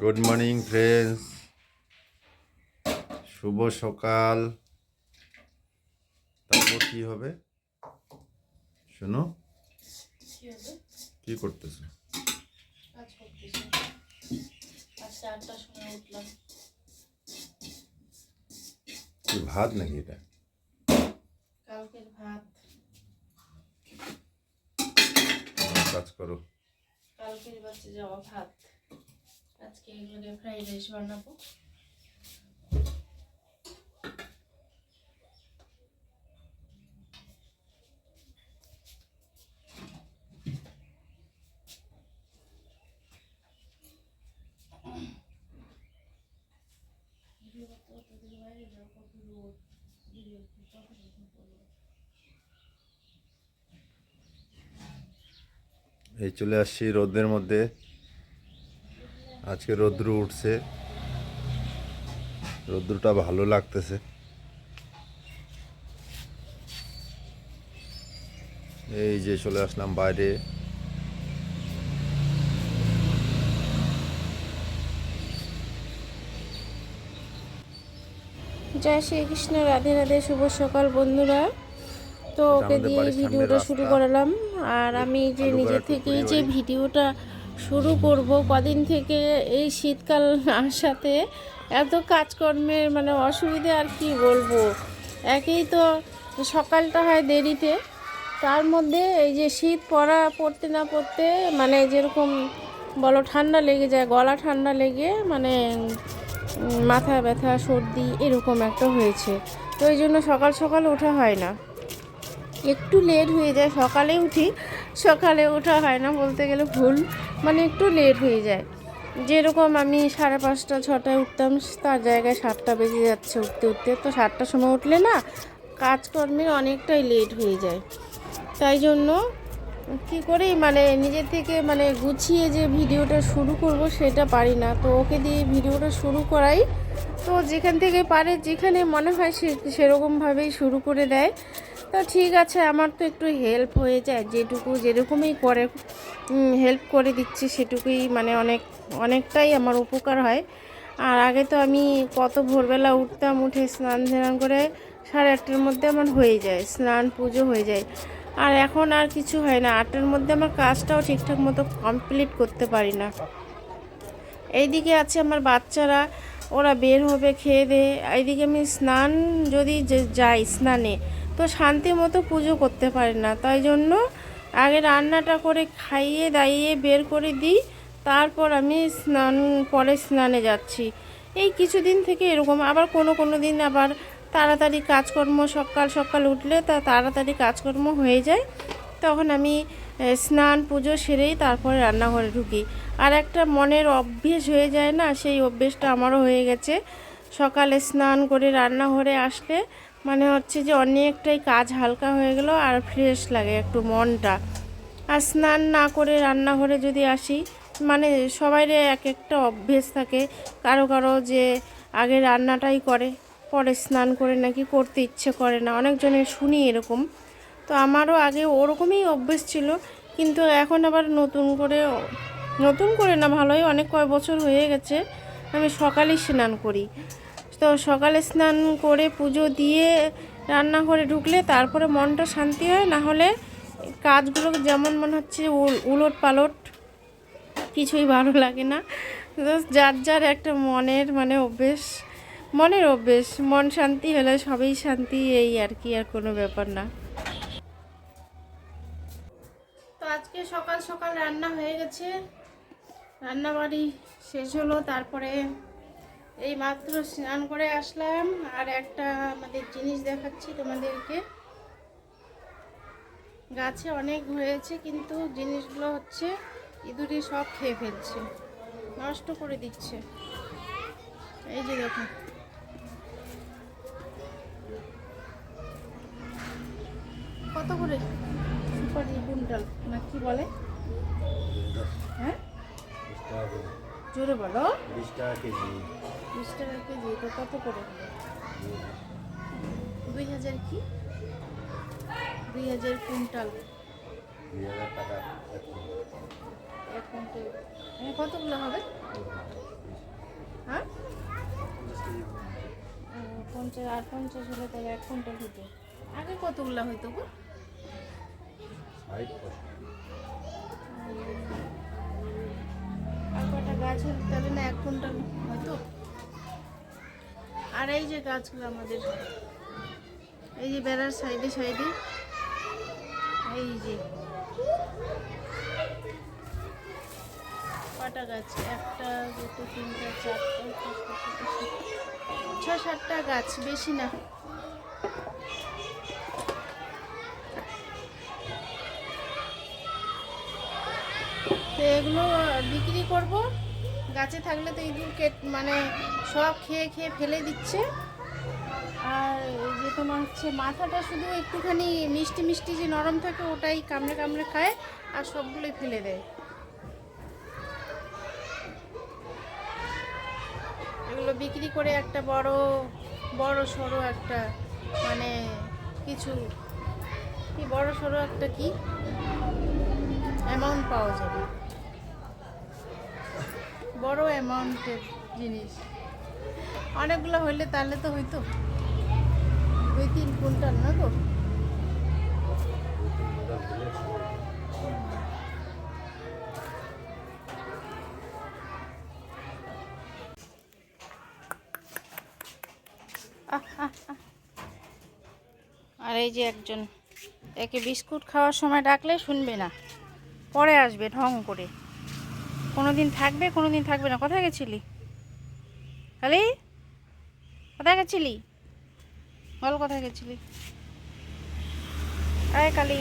Good morning friends শুভ সকাল। তারপর কি হবে? শোনো। কি করতেছো? কি ভাত নাকি এটা? কালকের ভাত। কাজ করো। কালকের বাচ্চা যাওয়া ভাত। আজকে ফ্রাইড রাইস বানাবো। এই চলে আসছি রোদের মধ্যে। আজকে রৌদ্র উঠছে। রৌদ্রটা ভালো লাগতেছে। এই যে চলে আসলাম বাইরে। জয় শ্রীকৃষ্ণ রাধে রাধে শুভ সকাল বন্ধুরা। তো ওকে দিয়ে ভিডিওটা শুরু করালাম। আর আমি যে নিজে থেকেই যে ভিডিওটা শুরু করব কদিন থেকে এই শীতকাল আসাতে। এত কাজকর্মের মানে অসুবিধে আর কি বলব? একেই তো সকালটা হয় দেরিতে। তার মধ্যে এই যে শীত পড়া, পড়তে না পড়তে মানে যেরকম বলো ঠান্ডা লেগে যায়, গলা ঠান্ডা লেগে মানে মাথা ব্যথা, সর্দি এরকম একটা হয়েছে। তো এই জন্য সকাল সকাল ওঠা হয় না। একটু লেট হয়ে যায়, সকালে উঠি। সকালে ওঠা হয় না বলতে গেলে ভুল মানে একটু লেট হয়ে যায়। যেরকম আমি সাড়ে পাঁচটা, ছটায় উঠতাম, তার জায়গায় সাতটা বেজে যাচ্ছে উঠতে উঠতে। তো সাতটার সময় উঠলে না কাজকর্মে অনেকটাই লেট হয়ে যায়। তাই জন্য কি করি মানে নিজের থেকে মানে গুছিয়ে যে ভিডিওটা শুরু করব সেটা পারি না। তো ওকে দিয়ে ভিডিওটা শুরু করাই, তো যেখান থেকে পারে যেখানে মনে হয় সে সেরকমভাবেই শুরু করে দেয়। তো ঠিক আছে, আমার তো একটু হেল্প হয়ে যায়, যেটুকু যেরকমই করে হেল্প করে দিচ্ছে সেটুকুই মানে অনেক, অনেকটাই আমার উপকার হয়। আর আগে তো আমি কত ভোরবেলা উঠতাম, উঠে স্নান ধ্যান করে সাড়ে আটটার মধ্যে আমার হয়ে যায়, স্নান পুজো হয়ে যায়। আর এখন আর কিছু হয় না, আটটার মধ্যে আমার কাজটাও ঠিকঠাক মতো কমপ্লিট করতে পারি না। এইদিকে আছে আমার বাচ্চারা, ওরা বের হবে খেয়ে দে এইদিকে আমি স্নান যদি যাই স্নানে তো শান্তি মতো পুজো করতে পারি না। তাই জন্য আগে রান্নাটা করে খাইয়ে দাইয়ে বের করে দিই, তারপর আমি স্নান, পরে স্নানে যাচ্ছি। এই কিছুদিন থেকে এরকম, আবার কোনো কোনো দিন আবার তাড়াতাড়ি কাজকর্ম, সকাল সকাল উঠলে তা তাড়াতাড়ি কাজকর্ম হয়ে যায়। তখন আমি স্নান, পুজো সেরেই তারপরে রান্নাঘরে ঢুকি। আর একটা মনের অভ্যেস হয়ে যায় না, সেই অভ্যেসটা আমারও হয়ে গেছে। সকালে স্নান করে রান্নাঘরে আসলে মানে হচ্ছে যে অনেকটাই কাজ হালকা হয়ে গেল আর ফ্রেশ লাগে একটু মনটা। আর স্নান না করে রান্নাঘরে যদি আসি মানে সবাইরে এক একটা অভ্যেস থাকে, কারও কারও যে আগে রান্নাটাই করে, পরে স্নান করে নাকি করতে ইচ্ছে করে না অনেকজনের শুনি এরকম। তো আমারও আগে ওরকমই অভ্যেস ছিল, কিন্তু এখন আবার নতুন করে নতুন করে না, ভালোই অনেক কয় বছর হয়ে গেছে, আমি সকালেই স্নান করি। তো সকালে স্নান করে পুজো দিয়ে রান্নাঘরে ঢুকলে তারপরে মনটা শান্তি হয়, না হলে কাজগুলো যেমন মনে হচ্ছে উলট পালট কিছুই ভালো লাগে না। যার যার একটা মনের মানে অভ্যেস, মনের অভ্যেস, মন শান্তি হলে সবই শান্তি, এই আর কি, আর কোনো ব্যাপার না। তো আজকে সকাল সকাল রান্না হয়ে গেছে, রান্নাবাড়ি শেষ হলো, তারপরে এই মাত্র স্নান করে আসলাম আর একটা আমাদের জিনিস দেখাচ্ছি তোমাদেরকে। গাছে অনেক হয়েছে কিন্তু জিনিসগুলো হচ্ছে ইঁদুরে সব খেয়ে ফেলছে নষ্ট করে দিচ্ছে। এই যে দেখো। কত করে? সুপারি কুইন্টাল না কি বলে? হ্যাঁ? জোরে বলো। বিশ টাকা কেজি। বিশ টাকা কেজি তো কত করে? দুই হাজার কি? দুই হাজার কুইন্টাল। দুই হাজার টাকা। এক কুইন্টাল। মানে কতগুলো হবে? হ্যাঁ? পঞ্চাশ আর পঞ্চাশ হলে তাহলে এক কুইন্টাল হতো। আগে কতগুলো হইতো গো? আর কটা গাছ হলে তাহলে না এক কুইন্টাল হয়তো? আর এই যে গাছগুলো আমাদের, এই যে বেড়ার সাইডে সাইডে, এই যে কটা গাছ? একটা, দুটো, তিনটা, চারটা ছ সাতটা গাছ, বেশি না। তো এগুলো বিক্রি করব? গাছে থাকলে তো ইঁদুর কেট মানে সব খেয়ে খেয়ে ফেলে দিচ্ছে। আর যে তোমার হচ্ছে মাথাটা শুধু একটুখানি মিষ্টি মিষ্টি যে নরম থাকে, ওটাই কামড়ে কামড়ে খায় আর সবগুলোই ফেলে দেয়। এগুলো বিক্রি করে একটা বড় বড় সড়ো একটা মানে কিছু, কি বড় সড়ো একটা কি? অ্যামাউন্ট পাওয়া যাবে। বড় অ্যামাউন্টের জিনিস। অনেকগুলো হইলে তাহলে তো হইতো। দুই তিন কুইন্টাল না আহ। আর এই যে একজন, একে বিস্কুট খাওয়ার সময় ডাকলে শুনবে না। পরে আসবে ঢং করে। কোনো দিন থাকবে কোনো দিন থাকবে না। কোথায় গেছিলি? কালি কোথায় গেছিলি? বল কোথায় গেছিলি? আয় কালি।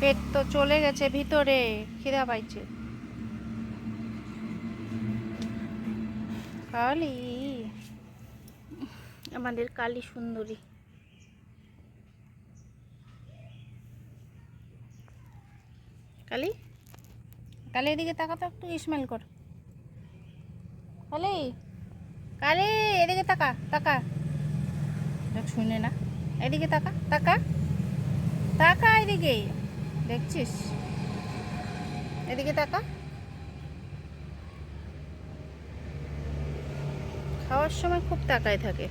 পেট তো চলে গেছে ভিতরে, খিদা পাইছে। কালি। আমাদের কালী সুন্দরী। কালি? কালি এদিকে তাকা তো একটু স্মেল কর। কালি? কালি, এদিকে তাকা তাকা। দেখ শুনে না। এদিকে তাকা তাকা। তাকা এদিকে। দেখছিস? এদিকে তাকা। খাওয়ার সময় খুব তাকায় থাকে।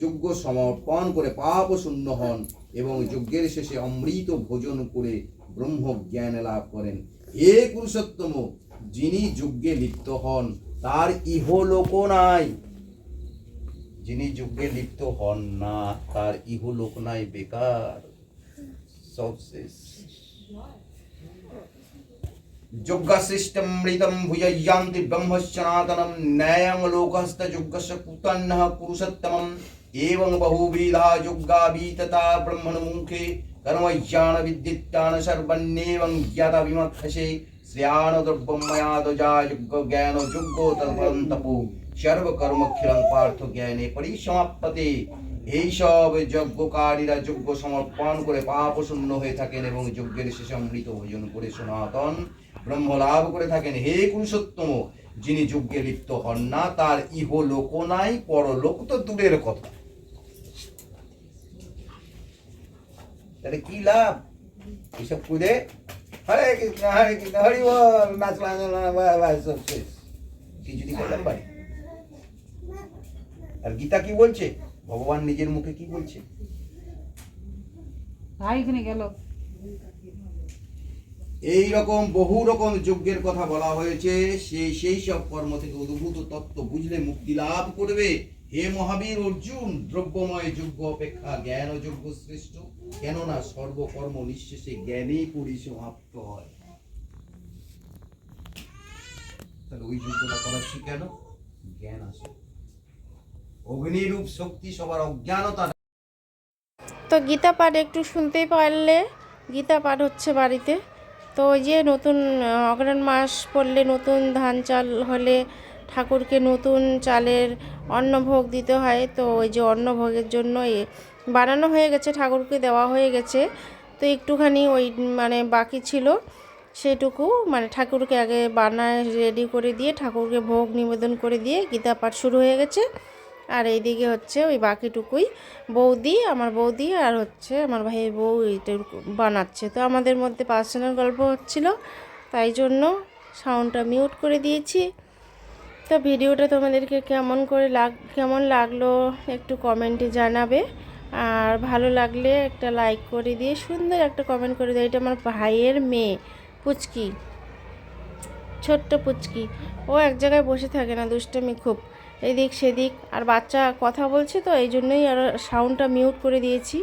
যজ্ঞ সমর্পণ করে পাপ শূন্য হন এবং যজ্ঞের শেষে অমৃত ভোজন করে ব্রহ্ম জ্ঞান লাভ করেন। হে পুরুষোত্তম, যিনি যজ্ঞে লিপ্ত হন, তার ইহলোক নাই। যিনি যজ্ঞে লিপ্ত হন না, তার ইহলোক নাই, বেকার। সব শেষ যজ্ঞশ্রেষ্ঠমৃতম ভুজয়ন্তি এবং বহুবিধা যজ্ঞাবীততা ব্রহ্মণ মুখে कर्मज्ञान विद्युत्तान सर्वन्नेवं ज्ञाता विमक्षसे श्रेयान द्रव्यमया ध्वजा यज्ञ ज्ञान यज्ञो तत्परं तपो সর্বকর্মক্ষিলং পার্থ জ্ঞানে পরিসমাপ্ততে এইসব যজ্ঞকারীরা যজ্ঞ সমর্পণ করে পাপ শূন্য হয়ে থাকেন এবং যজ্ঞের শেষে অমৃত ভোজন করে সনাতন ব্রহ্ম লাভ করে থাকেন হে পুরুষোত্তম যিনি যজ্ঞে লিপ্ত হন না তার ইহ লোক নাই পরলোক তো দূরের কথা তাহলে কি লাভ? এসব করে হরে কৃষ্ণ হরে কৃষ্ণ হরি বল নাচলা সব শেষ। কিছুটি করলাম আর গীতা কি বলছে? ভগবান নিজের মুখে কি বলছে? ভাই এখানে গেল। এই রকম বহু রকম যজ্ঞের কথা বলা হয়েছে। সেই সেই সব কর্ম থেকে উদ্ভূত তত্ত্ব বুঝলে মুক্তি লাভ করবে। হে মহাবীর অর্জুন দ্রব্যময় যোগ্য অপেক্ষা জ্ঞান যজ্ঞ শ্রেষ্ঠ। কেননা সর্বকর্ম নিঃশেষে জ্ঞানেই পরিসমাপ্ত হয়। তাহলে ওই যজ্ঞটা করাচ্ছি কেন জ্ঞান আসে। অগ্নিরূপ শক্তি সবার অজ্ঞানতা। তো গীতা পাঠ একটু শুনতেই পারলে গীতা পাঠ হচ্ছে বাড়িতে। তো ওই যে নতুন আহ, অগ্রহণ মাস পড়লে নতুন ধান চাল হলে ঠাকুরকে নতুন চালের অন্নভোগ দিতে হয়। তো ওই যে অন্নভোগের জন্য এ বানানো হয়ে গেছে, ঠাকুরকে দেওয়া হয়ে গেছে। তো একটুখানি ওই মানে বাকি ছিল সেটুকু। মানে ঠাকুরকে আগে বানায় রেডি করে দিয়ে ঠাকুরকে ভোগ নিবেদন করে দিয়ে গীতা পাঠ শুরু হয়ে গেছে। আর এইদিকে হচ্ছে ওই বাকিটুকুই বৌদি, আমার বৌদি আর হচ্ছে আমার ভাইয়ের বউ এইটা বানাচ্ছে। তো আমাদের মধ্যে পার্সোনাল গল্প হচ্ছিল, তাই জন্য সাউন্ডটা মিউট করে দিয়েছি। তো ভিডিওটা তোমাদেরকে কেমন করে লাগ, কেমন লাগল একটু কমেন্টে জানাবে। আর ভালো লাগলে একটা লাইক করে দিয়ে সুন্দর একটা কমেন্ট করে দেয় এটা আমার ভাইয়ের মেয়ে, পুচকি, ছোট্ট পুচকি। ও এক জায়গায় বসে থাকে না, দুষ্টমি খুব। এদিক সেদিক, আর বাচ্চা কথা বলছে তো, এই জন্যই আর সাউন্ডটা মিউট করে দিয়েছি।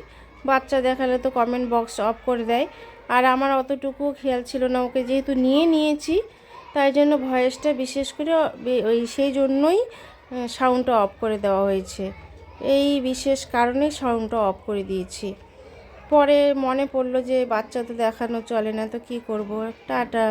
বাচ্চা দেখালে তো কমেন্ট বক্স অফ করে দেয়। আর আমার অতটুকু খেয়াল ছিল না, ওকে যেহেতু নিয়ে নিয়েছি তাই জন্য ভয়েসটা বিশেষ করে ওই সেই জন্যই সাউন্ডটা অফ করে দেওয়া হয়েছে। এই বিশেষ কারণে সাউন্ডটা অফ করে দিয়েছি। পরে মনে পড়ল যে বাচ্চা তো দেখানো চলে না, তো কি করব? টাটা।